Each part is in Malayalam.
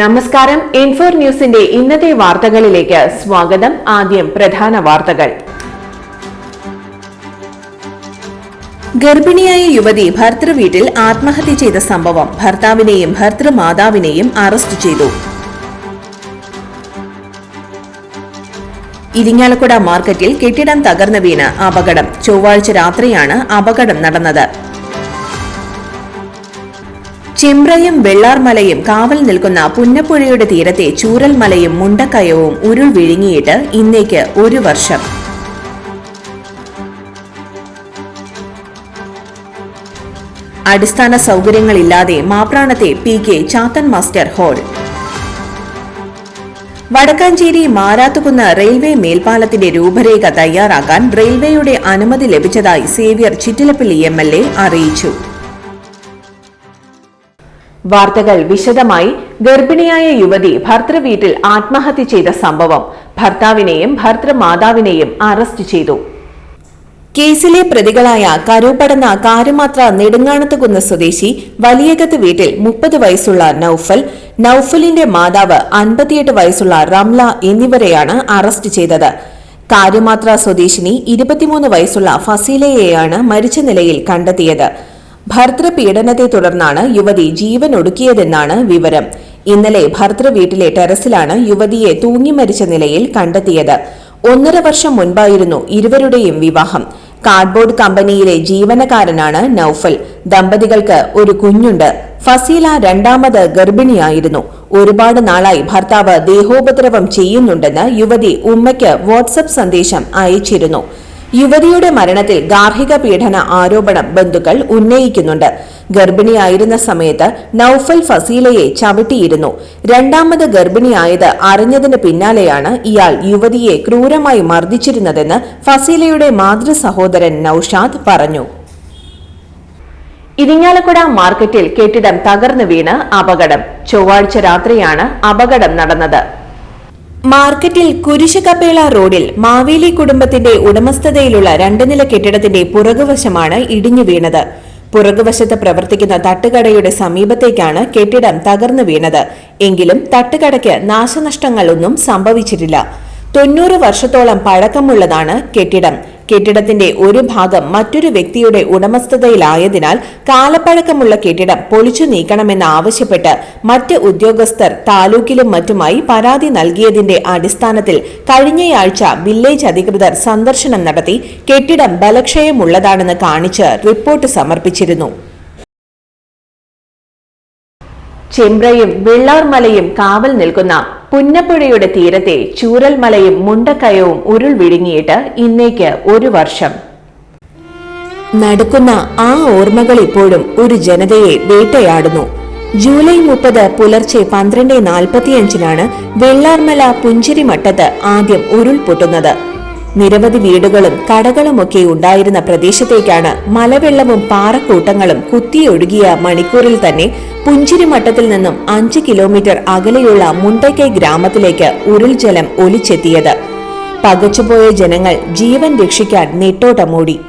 നമസ്കാരം ഇൻഫോർ ന്യൂസിന്റെ ഇന്നത്തെ വാർത്തകളിലേക്ക് സ്വാഗതം. ആദ്യം പ്രധാന വാർത്തകൾ. ഗർഭിണിയായ യുവതി ഭർത്തൃവീട്ടിൽ ആത്മഹത്യ ചെയ്ത സംഭവം ഭർത്താവിനെയും ഭർത്തൃമാതാവിനെയും അറസ്റ്റ് ചെയ്തു. ഇരിങ്ങാലക്കുട മാർക്കറ്റിൽ കെട്ടിടം തകർന്നു വീണ് അപകടം. ചൊവ്വാഴ്ച രാത്രിയാണ് അപകടം നടന്നത്. ചിമ്പ്രയും വെള്ളാർമലയും കാവൽ നിൽക്കുന്ന പുന്നപ്പുഴയുടെ തീരത്തെ ചൂരൽമലയും മുണ്ടക്കയവും ഉരുൾ വിഴുങ്ങിയിട്ട് ഇന്നേക്ക് ഒരു വർഷം. അടിസ്ഥാന സൗകര്യങ്ങളില്ലാതെ മാപ്രാണത്തെ P K Chathan master hall. Vadakkanchery Marathukunnu railway മേൽപ്പാലത്തിന്റെ രൂപരേഖ തയ്യാറാക്കാൻ റെയിൽവേയുടെ അനുമതി ലഭിച്ചതായി സേവ്യർ ചിറ്റിലപ്പള്ളി എം അറിയിച്ചു. വാർത്തകൾ വിശദമായി ഗർഭിണിയായ യുവതി ഭർത്തൃവീട്ടിൽ ആത്മഹത്യ ചെയ്ത സംഭവം. ഭർത്താവിനെയും ഭർത്തൃമാതാവിനെയും അറസ്റ്റ് ചെയ്തു. കേസിലെ പ്രതികളായ കരുപടന്ന കാരുമാത്ര നെടുങ്ങാണത്തുകുന്ന് സ്വദേശി വലിയകത്ത് വീട്ടിൽ മുപ്പത് വയസ്സുള്ള നൌഫൽ നൌഫലിന്റെ മാതാവ് അൻപത്തിയെട്ട് വയസ്സുള്ള റംല എന്നിവരെയാണ് അറസ്റ്റ് ചെയ്തത്. കാര്യമാത്ര സ്വദേശിനി ഇരുപത്തിമൂന്ന് വയസ്സുള്ള ഫസീലയെയാണ് മരിച്ച നിലയിൽ കണ്ടെത്തിയത്. ഭർത്തൃപീഡനത്തെ തുടർന്നാണ് യുവതി ജീവൻ ഒടുക്കിയതെന്നാണ് വിവരം. ഇന്നലെ ഭർത്തൃ വീട്ടിലെ ടെറസിലാണ് യുവതിയെ തൂങ്ങിമരിച്ച നിലയിൽ കണ്ടെത്തിയത്. ഒന്നര വർഷം മുൻപായിരുന്നു ഇരുവരുടെയും വിവാഹം. കാർഡ്ബോർഡ് കമ്പനിയിലെ ജീവനക്കാരനാണ് നൌഫൽ. ദമ്പതികൾക്ക് ഒരു കുഞ്ഞുണ്ട്. ഫസീല രണ്ടാമത് ഗർഭിണിയായിരുന്നു. ഒരുപാട് നാളായി ഭർത്താവ് ദേഹോപദ്രവം ചെയ്യുന്നുണ്ടെന്ന് യുവതി ഉമ്മയ്ക്ക് വാട്സപ്പ് സന്ദേശം അയച്ചിരുന്നു. യുവതിയുടെ മരണത്തിൽ ഗാർഹിക പീഡന ആരോപണം ബന്ധുക്കൾ ഉന്നയിക്കുന്നുണ്ട്. ഗർഭിണിയായിരുന്ന സമയത്ത് നൌഫൽ ഫസീലയെ ചവിട്ടിയിരുന്നു. രണ്ടാമത് ഗർഭിണിയായത് അറിഞ്ഞതിന് പിന്നാലെയാണ് ഇയാൾ യുവതിയെ ക്രൂരമായി മർദ്ദിച്ചിരുന്നതെന്ന് ഫസീലയുടെ മാതൃ സഹോദരൻ നൌഷാദ് പറഞ്ഞു. ഇരിങ്ങാലക്കുട മാർക്കറ്റിൽ കെട്ടിടം തകർന്നു വീണ് അപകടം. ചൊവ്വാഴ്ച രാത്രിയാണ് അപകടം നടന്നത്. മാർക്കറ്റിൽ കുരിശുകപ്പേള റോഡിൽ മാവേലി കുടുംബത്തിന്റെ ഉടമസ്ഥതയിലുള്ള രണ്ട് നില കെട്ടിടത്തിന്റെ പുറകുവശമാണ് ഇടിഞ്ഞു വീണത്. പുറകുവശത്ത് പ്രവർത്തിക്കുന്ന തട്ടുകടയുടെ സമീപത്തേക്കാണ് കെട്ടിടം തകർന്നു വീണത്. എങ്കിലും തട്ടുകടയ്ക്ക് നാശനഷ്ടങ്ങളൊന്നും സംഭവിച്ചിട്ടില്ല. തൊണ്ണൂറ് വർഷത്തോളം പഴക്കമുള്ളതാണ് കെട്ടിടം. കെട്ടിടത്തിന്റെ ഒരു ഭാഗം മറ്റൊരു വ്യക്തിയുടെ ഉടമസ്ഥതയിലായതിനാൽ കാലപ്പഴക്കമുള്ള കെട്ടിടം പൊളിച്ചു നീക്കണമെന്നാവശ്യപ്പെട്ട് മറ്റ് ഉദ്യോഗസ്ഥർ താലൂക്കിലും മറ്റുമായി പരാതി നൽകിയതിന്റെ അടിസ്ഥാനത്തിൽ കഴിഞ്ഞയാഴ്ച വില്ലേജ് അധികൃതർ സന്ദർശനം നടത്തി കെട്ടിടം ബലക്ഷയമുള്ളതാണെന്ന് കാണിച്ച് റിപ്പോർട്ട് സമർപ്പിച്ചിരുന്നു ചെമ്പ്രയും വെള്ളാർമലയും കാവൽ നിൽക്കുന്ന പുന്നപ്പുഴയുടെ തീരത്തെ ചൂരൽമലയും മുണ്ടക്കയവും ഉരുൾ വിഴുങ്ങിയിട്ട് ഇന്നേക്ക് ഒരു വർഷം. നടക്കുന്ന ആ ഓർമ്മകൾ ഇപ്പോഴും ഒരു ജനതയെ വേട്ടയാടുന്നു. ജൂലൈ മുപ്പത് പുലർച്ചെ പന്ത്രണ്ട് നാൽപ്പത്തിയഞ്ചിനാണ് വെള്ളാർമല പുഞ്ചിരിമട്ടത്ത് ആദ്യം ഉരുൾപൊട്ടുന്നത്. നിരവധി വീടുകളും കടകളുമൊക്കെ ഉണ്ടായിരുന്ന പ്രദേശത്തേക്കാണ് മലവെള്ളവും പാറക്കൂട്ടങ്ങളും കുത്തിയൊഴുകിയ മണിക്കൂറിൽ തന്നെ പുഞ്ചിരിമട്ടത്തിൽ നിന്നും അഞ്ച് കിലോമീറ്റർ അകലെയുള്ള മുണ്ടക്കൈ ഗ്രാമത്തിലേക്ക് ഉരുൾജലം ഒലിച്ചെത്തിയത്. പകച്ചുപോയ ജനങ്ങൾ ജീവൻ രക്ഷിക്കാൻ നെട്ടോട്ടമൂടി.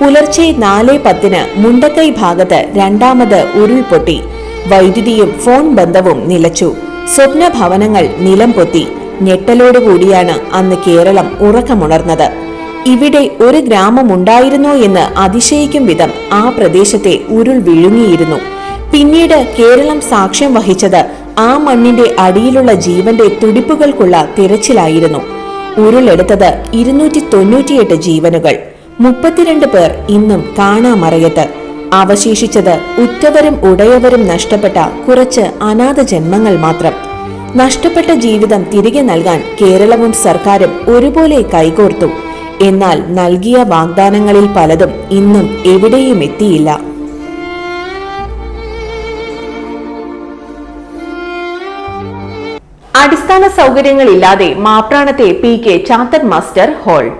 പുലർച്ചെ നാല് പത്തിന് മുണ്ടക്കൈ ഭാഗത്ത് രണ്ടാമത് ഉരുൾപൊട്ടി. വൈദ്യുതിയും ഫോൺ ബന്ധവും നിലച്ചു. സ്വപ്ന ഭവനങ്ങൾ നിലം പൊത്തി ഞെട്ടലോടുകൂടിയാണ് അന്ന് കേരളം ഉറക്കമുണർന്നത്. ഇവിടെ ഒരു ഗ്രാമമുണ്ടായിരുന്നോ എന്ന് അതിശയിക്കും വിധം ആ പ്രദേശത്തെ ഉരുൾ വിഴുങ്ങിയിരുന്നു. പിന്നീട് കേരളം സാക്ഷ്യം വഹിച്ചത് ആ മണ്ണിന്റെ അടിയിലുള്ള ജീവന്റെ തുടിപ്പുകൾക്കുള്ള തിരച്ചിലായിരുന്നു. ഉരുളെടുത്തത് ഇരുന്നൂറ്റി തൊണ്ണൂറ്റിയെട്ട് ജീവനുകൾ. മുപ്പത്തിരണ്ട് പേർ ഇന്നും കാണാമറയത്ത്. അവശേഷിച്ചത് ഉറ്റവരും ഉടയവരും നഷ്ടപ്പെട്ട കുറച്ച് അനാഥ ജന്മങ്ങൾ മാത്രം. നഷ്ടപ്പെട്ട ജീവിതം തിരികെ നൽകാൻ കേരളവും സർക്കാരും ഒരുപോലെ കൈകോർത്തു. എന്നാൽ നൽകിയ വാഗ്ദാനങ്ങളിൽ പലതും ഇന്നും എവിടെയും എത്തിയില്ല. അടിസ്ഥാന സൗകര്യങ്ങളില്ലാതെ മാപ്രാണത്തെ P K Chathan master hall.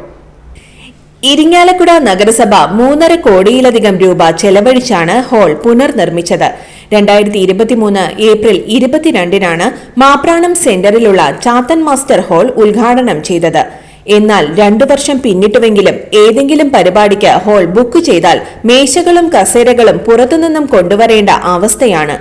Irinjalakuda നഗരസഭ മൂന്നര കോടിയിലധികം രൂപ ചെലവഴിച്ചാണ് ഹോൾ പുനർനിർമ്മിച്ചത്. രണ്ടായിരത്തി ഇരുപത്തിമൂന്ന് ഏപ്രിൽ ഇരുപത്തിരണ്ടിനാണ് മാപ്രാണം സെന്ററിലുള്ള ചാത്തൻ മാസ്റ്റർ ഹാൾ ഉദ്ഘാടനം ചെയ്തത്. എന്നാൽ രണ്ടു വർഷം പിന്നിട്ടുവെങ്കിലും ഏതെങ്കിലും പരിപാടിക്ക് ഹാൾ ബുക്ക് ചെയ്താൽ മേശകളും കസേരകളും പുറത്തുനിന്നും കൊണ്ടുവരേണ്ട അവസ്ഥയാണ്.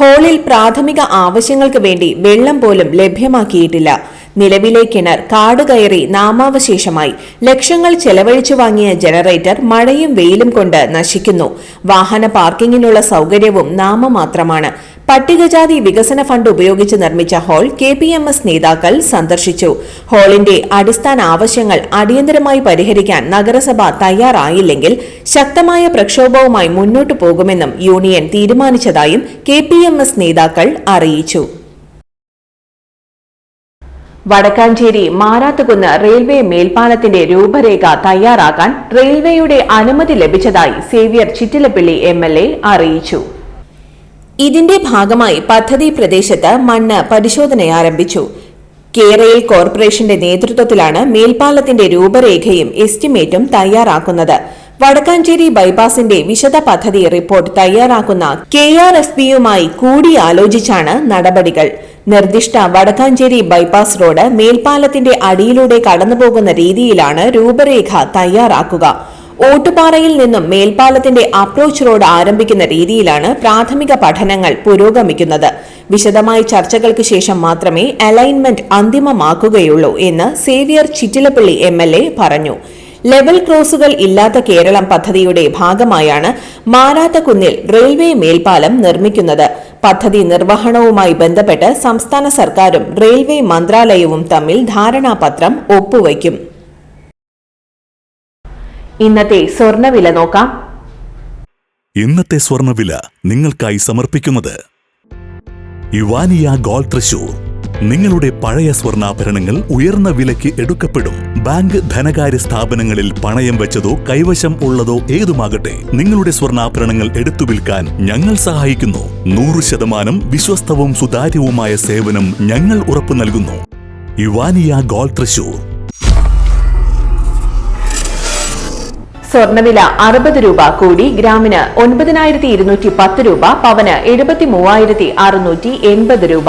ഹാളിൽ പ്രാഥമിക ആവശ്യങ്ങൾക്ക് വേണ്ടി വെള്ളം പോലും ലഭ്യമാക്കിയിട്ടില്ല. നിലവിലെ കിണർ കാടുകയറി നാമാവശേഷമായി. ലക്ഷങ്ങൾ ചെലവഴിച്ചു വാങ്ങിയ ജനറേറ്റർ മഴയും വെയിലും കൊണ്ട് നശിക്കുന്നു. വാഹന പാർക്കിങ്ങിനുള്ള സൗകര്യവും നാമമാത്രമാണ്. പട്ടികജാതി വികസന ഫണ്ട് ഉപയോഗിച്ച് നിർമ്മിച്ച hall K P M S നേതാക്കൾ സന്ദർശിച്ചു. ഹാളിന്റെ അടിസ്ഥാന ആവശ്യങ്ങൾ അടിയന്തരമായി പരിഹരിക്കാൻ നഗരസഭ തയ്യാറായില്ലെങ്കിൽ ശക്തമായ പ്രക്ഷോഭവുമായി മുന്നോട്ടു പോകുമെന്നും യൂണിയൻ തീരുമാനിച്ചതായും കെ നേതാക്കൾ അറിയിച്ചു. വടക്കാഞ്ചേരി മാരാത്തുകുന്ന് റെയിൽവേ മേൽപ്പാലത്തിന്റെ രൂപരേഖ തയ്യാറാക്കാൻ റെയിൽവേയുടെ അനുമതി ലഭിച്ചതായി Xavier Chittilappilly M L A അറിയിച്ചു. ഇതിന്റെ ഭാഗമായി പദ്ധതി പ്രദേശത്ത് മണ്ണ് പരിശോധന ആരംഭിച്ചു. കേരയിൽ കോർപ്പറേഷന്റെ നേതൃത്വത്തിലാണ് മേൽപ്പാലത്തിന്റെ രൂപരേഖയും എസ്റ്റിമേറ്റും തയ്യാറാക്കുന്നത്. വടക്കാഞ്ചേരി ബൈപ്പാസിന്റെ വിശദ പദ്ധതി റിപ്പോർട്ട് തയ്യാറാക്കുന്ന കെ ആർ എസ് ബിയുമായി കൂടിയാലോചിച്ചാണ് നടപടികൾ. നിർദ്ദിഷ്ട വടക്കാഞ്ചേരി ബൈപ്പാസ് റോഡ് മേൽപ്പാലത്തിന്റെ അടിയിലൂടെ കടന്നുപോകുന്ന രീതിയിലാണ് രൂപരേഖ തയ്യാറാക്കുക. ഓട്ടുപാറയിൽ നിന്നും മേൽപ്പാലത്തിന്റെ അപ്രോച്ച് റോഡ് ആരംഭിക്കുന്ന രീതിയിലാണ് പ്രാഥമിക പഠനങ്ങൾ പുരോഗമിക്കുന്നത്. വിശദമായ ചർച്ചകൾക്ക് ശേഷം മാത്രമേ അലൈൻമെന്റ് അന്തിമമാക്കുകയുള്ളൂ എന്ന് സേവിയർ ചിറ്റിലപ്പള്ളി എം പറഞ്ഞു. ലെവൽ ക്രോസുകൾ ഇല്ലാത്ത കേരളം പദ്ധതിയുടെ ഭാഗമായാണ് മാരാത്തക്കുന്നിൽ റെയിൽവേ മേൽപ്പാലം നിർമ്മിക്കുന്നത്. പദ്ധതി നിർവഹണവുമായി ബന്ധപ്പെട്ട് സംസ്ഥാന സർക്കാരും റെയിൽവേ മന്ത്രാലയവും തമ്മിൽ ധാരണാപത്രം ഒപ്പുവയ്ക്കും. ഇന്നത്തെ സ്വർണവില നോക്കാം. ഇന്നത്തെ സ്വർണവില നിങ്ങൾക്കായി സമർപ്പിക്കുന്നത് യുവാനിയ ഗോൾ തൃശൂർ. നിങ്ങളുടെ പഴയ സ്വർണാഭരണങ്ങൾ ഉയർന്ന വിലയ്ക്ക് എടുക്കപ്പെടും. ബാങ്ക് ധനകാര്യ സ്ഥാപനങ്ങളിൽ പണയം വെച്ചതോ കൈവശം ഉള്ളതോ ഏതുമാകട്ടെ നിങ്ങളുടെ സ്വർണാഭരണങ്ങൾ എടുത്തു വിൽക്കാൻ ഞങ്ങൾ സഹായിക്കുന്നു. നൂറ് ശതമാനം വിശ്വസ്തവും സുതാര്യവുമായ സേവനം ഞങ്ങൾ ഉറപ്പു നൽകുന്നു. യുവാനിയ ഗോൾഡ് തൃശൂർ. സ്വർണവില അറുപത് രൂപ കൂടി ഗ്രാമിന് ഒൻപതിനായിരത്തി ഇരുന്നൂറ്റി പത്ത് രൂപ പവന് എഴുപത്തി മൂവായിരത്തി അറുന്നൂറ്റി എൺപത് രൂപ.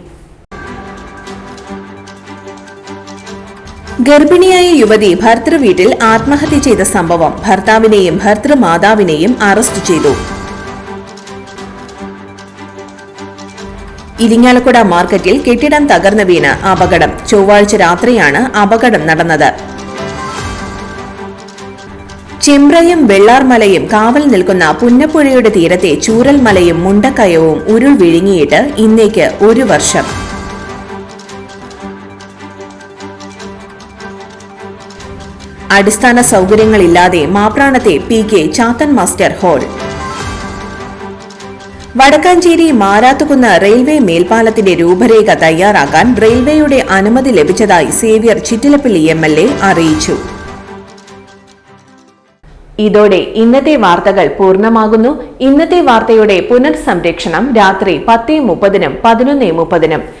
ഗർഭിണിയായ യുവതി ഭർത്തൃ വീട്ടിൽ ആത്മഹത്യ ചെയ്ത സംഭവം ഭർത്താവിനെയും ഭർത്തൃമാതാവിനെയും അറസ്റ്റ് ചെയ്തു. ഇരിങ്ങാലക്കുട മാർക്കറ്റിൽ കെട്ടിടം തകർന്നു വീണ് അപകടം. ചൊവ്വാഴ്ച രാത്രിയാണ് അപകടം നടന്നത്. ചെമ്പ്രയും വെള്ളാർമലയും കാവൽ നിൽക്കുന്ന പുന്നപ്പുഴയുടെ തീരത്തെ ചൂരൽമലയും മുണ്ടക്കയവും ഉരുൾ വിഴുങ്ങിയിട്ട് ഇന്നേക്ക് ഒരു വർഷം. അടിസ്ഥാന സൗകര്യങ്ങളില്ലാതെ മാപ്രാണത്തെ P K Chathan master hall. Vadakkanchery Marathukunnu railway മേൽപ്പാലത്തിന്റെ രൂപരേഖ തയ്യാറാക്കാൻ റെയിൽവേയുടെ അനുമതി ലഭിച്ചതായി Xavier Chittilappilly M L A അറിയിച്ചു. ഇതോടെ ഇന്നത്തെ വാർത്തകൾ പൂർണമാകുന്നു. ഇന്നത്തെ വാർത്തയുടെ പുനർസംരക്ഷണം രാത്രി പത്തേ മുപ്പതിനും പതിനൊന്നേ മുപ്പതിനും.